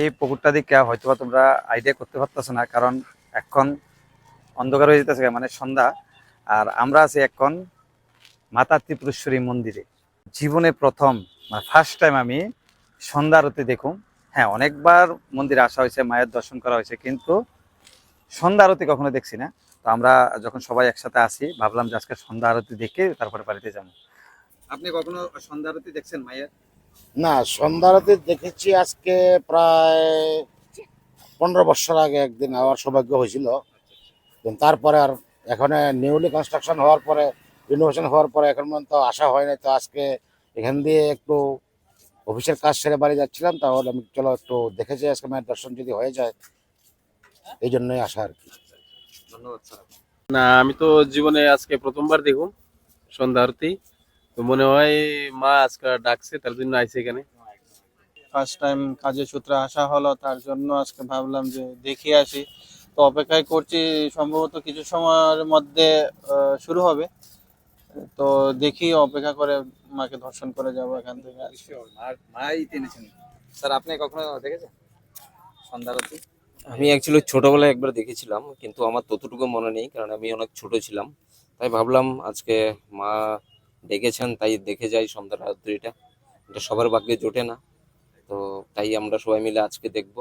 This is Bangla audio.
এই পুকুরটা দিকে হয়তো বা তোমরা আইডিয়া করতে পারতেছো না, কারণ এখন অন্ধকার হয়ে যেতেছে মানে সন্ধ্যা। আর আমরা আছি এখন মাতা ত্রিপুরেশ্বরী মন্দিরে। জীবনে প্রথম মানে ফার্স্ট টাইম আমি সন্ধ্যা আরতি দেখুম। হ্যাঁ অনেকবার মন্দিরে আসা হয়েছে, মায়ের দর্শন করা হয়েছে, কিন্তু সন্ধ্যা আরতি কখনো দেখছি না। তো আমরা যখন সবাই একসাথে আসি ভাবলাম যে আজকে সন্ধ্যা আরতি দেখে তারপরে বাড়িতে যাব। আপনি কখনো সন্ধ্যা আরতি দেখছেন মায়ের? না, সন্ধ্যারাতে দেখেছি আজকে প্রায় পনেরো বছর আগে একদিন আমার সৌভাগ্য হয়েছিল। তারপরে আর এখানে নিউলি কনস্ট্রাকশন হওয়ার পরে রিনোভেশন হওয়ার পরে এখন পর্যন্ত আসা হয় নাই তো আজকে এখান দিয়ে একটু অফিসের কাজ সেরে বাড়ি যাচ্ছিলাম, তাহলে আমি চলো একটু দেখেছি আজকে মায়ের দর্শন যদি হয়ে যায়, এই জন্যই আসা আর কি। ধন্যবাদ না, আমি তো জীবনে আজকে প্রথমবার দেখুন সন্ধ্যা আরতি তো মনে হয় মা আজকে ডাকছে তার জন্য আইছে এখানে। ফার্স্ট টাইম কাজের সূত্রে আসা হলো তার জন্য আজকে ভাবলাম যে দেখে আসি। তো অপেক্ষায় করছি সম্ভবত কিছু সময়ের মধ্যে শুরু হবে। তো দেখি অপেক্ষা করে মাকে দর্শন করে যাব এখান থেকে মাই টেনেছেন স্যার আপনি কখনো দেখেছেন? সন্ধ্যারতি আমি অ্যাকচুয়ালি ছোটবেলায় একবার দেখেছিলাম কিন্তু আমার ততটুকু মনে নেই কারণ আমি অনেক ছোট ছিলাম। তাই ভাবলাম আজকে মা ডেকেছেন তাই দেখে যাই সন্ধ্যা রাত্রিটা। এটা সবার ভাগ্যে জোটে না। তো তাই আমরা সবাই মিলে আজকে দেখব।